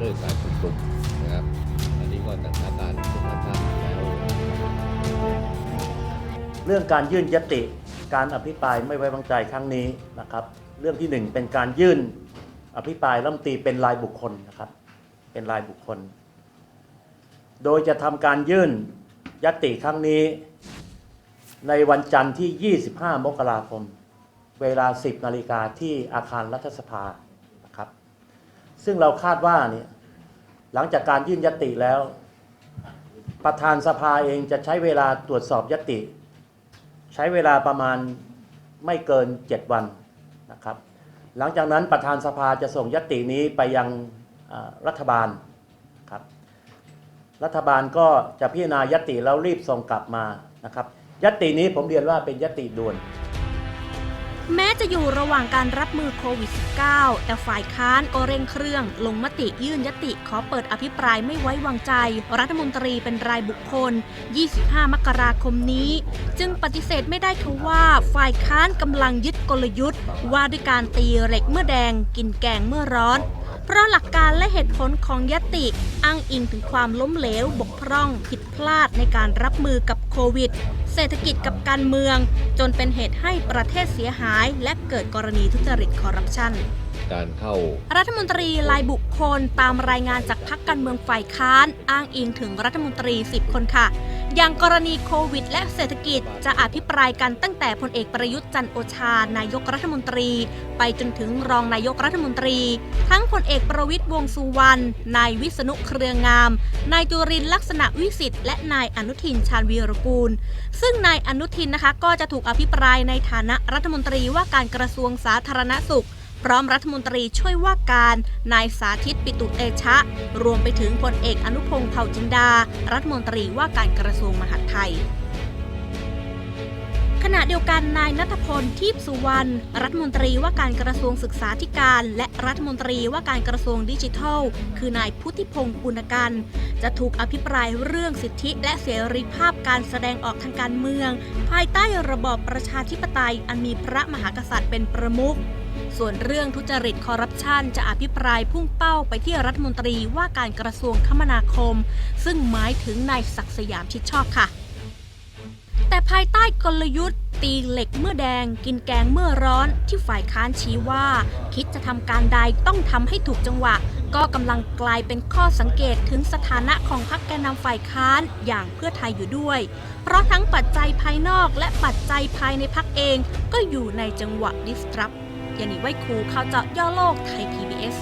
ด้วยการชุมนุมนะครับอันนี้ก็สถานการณ์ทุกท่านทราบแล้วเรื่องการยื่นยติการอภิปรายไม่ไว้วางใจครั้งนี้นะครับ เรื่องที่หนึ่งเป็นการยื่นอภิปรายรัฐมนตรีเป็นรายบุคคลนะครับ เป็นรายบุคคล โดยจะทำการยื่นยติครั้งนี้ ในวันจันทร์ที่ 25 มกราคม เวลา 10 นาฬิกาที่อาคารรัฐสภานะครับ ซึ่งเราคาดว่าเนี่ยหลังจากการยื่นยติแล้ว ประธานสภาเองจะใช้เวลาตรวจสอบยติ ใช้เวลาประมาณไม่เกิน 7 วันนะครับ หลังจากนั้นประธานสภาจะส่งยตินี้ไปยังรัฐบาลครับรัฐบาลก็จะพิจารณายติแล้วรีบส่งกลับมานะครับยตินี้ผมเรียนว่าเป็นยติด่วน แม้จะอยู่ระหว่างการรับมือโควิด -19 แต่ฝ่ายค้านก็เร่งเครื่อง ลงมติยื่นยติขอเปิดอภิปรายไม่ไว้วางใจ รัฐมนตรีเป็นรายบุคคล 25 มกราคมนี้ จึงปฏิเสธไม่ได้ค่ะว่าฝ่ายค้านกำลังยึดกลยุทธ์ ว่าด้วยการตีเหล็กเมื่อแดงกินแกงเมื่อร้อน เพราะหลักการและเหตุผลของยติอ้างอิงถึงความล้มเหลวบกพร่องผิดพลาดในการรับมือกับโควิด เศรษฐกิจกับการเมือง จนเป็นเหตุให้ประเทศเสียหาย และเกิดกรณีทุจริตคอร์รัปชันการเข้ารัฐมนตรีรายบุคคลตามรายงานจากพักการเมืองฝ่ายค้าน อ้างอิงถึงรัฐมนตรี 10 คนค่ะ อย่างกรณีโควิด และเศรษฐกิจจะอภิปรายกันตั้งแต่พลเอกประยุทธ์จันโอชา นายกรัฐมนตรี ไปจนถึงรองนายกรัฐมนตรี ทั้งพลเอกประวิตยวงสุวรรณ นายวิษณุเครืองาม นายจุรินลักษณะวิสิทธิ์และนายอนุทินชาญวีรกูล ซึ่งนายอนุทินนะคะก็จะถูกอภิปรายในฐานะรัฐมนตรีว่าการกระทรวงสาธารณสุข พร้อมรัฐมนตรีช่วยว่าการนายสาธิตปิตุเตชะ รวมไปถึงพลเอกอนุพงศ์เผ่าจินดา รัฐมนตรีว่าการกระทรวงมหาดไทยขณะเดียวกันนายนัทพลทิพสุวรรณรัฐมนตรีว่าการกระทรวงศึกษาธิการ และรัฐมนตรีว่าการกระทรวงดิจิทัล คือนายพุทธิพงศ์ปุณกันจะถูกอภิปรายเรื่องสิทธิและเสรีภาพการแสดงออกทางการเมือง ภายใต้ระบอบประชาธิปไตยอันมีพระมหากษัตริย์เป็นประมุข ส่วนเรื่องทุจริตคอร์รัปชันจะอภิปรายพุ่งเป้าไปที่รัฐมนตรีว่าการกระทรวงคมนาคม ซึ่งหมายถึงนายศักดิ์สยามชิดชอบค่ะ แต่ภายใต้กลยุทธ์ ตีเหล็กเมื่อแดง กินแกงเมื่อร้อนที่ฝ่ายค้านชี้ว่า คิดจะทำการใดต้องทำให้ถูกจังหวะ ก็กำลังกลายเป็นข้อสังเกตถึงสถานะของพรรคแกนนำฝ่ายค้านอย่างเพื่อไทยอยู่ด้วย เพราะทั้งปัจจัยภายนอกและปัจจัยภายในพรรคเองก็อยู่ในจังหวะดิสรับ ยานิไวครูข่าวเจาะย่อโลกไทย PBS